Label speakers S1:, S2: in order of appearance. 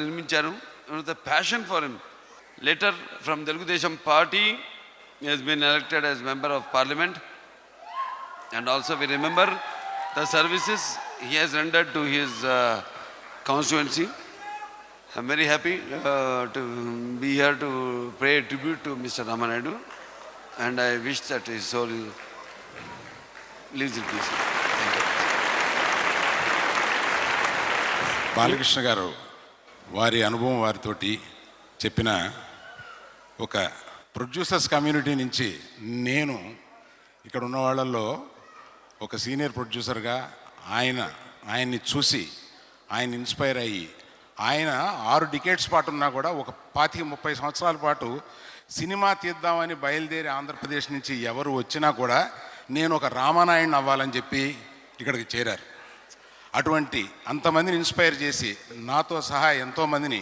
S1: నిర్మించారు the passion for him letter from Telugu Desam party has been elected as member of parliament and also we remember the services he has rendered to his uh, constituency i'm very happy uh, to be here to pay tribute to mr ramanaidu and i wish that his soul lives in peace thank you
S2: Balakrishna గారు వారి అనుభవం వారితోటి చెప్పిన ఒక producers community నుంచి నేను ఇక్కడ ఉన్న వాళ్ళల్లో ఒక సీనియర్ ప్రొడ్యూసర్గా ఆయన ఆయన్ని చూసి ఆయన ఇన్స్పైర్ అయ్యి ఆయన ఆరు డికేట్స్ పాటు ఉన్నా కూడా ఒక పాతిక ముప్పై సంవత్సరాల పాటు సినిమా తీద్దామని బయలుదేరి ఆంధ్రప్రదేశ్ నుంచి ఎవరు వచ్చినా కూడా నేను ఒక రామానాయుడిని అవ్వాలని చెప్పి ఇక్కడికి చేరారు. అటువంటి అంతమందిని ఇన్స్పైర్ చేసి నాతో సహా ఎంతోమందిని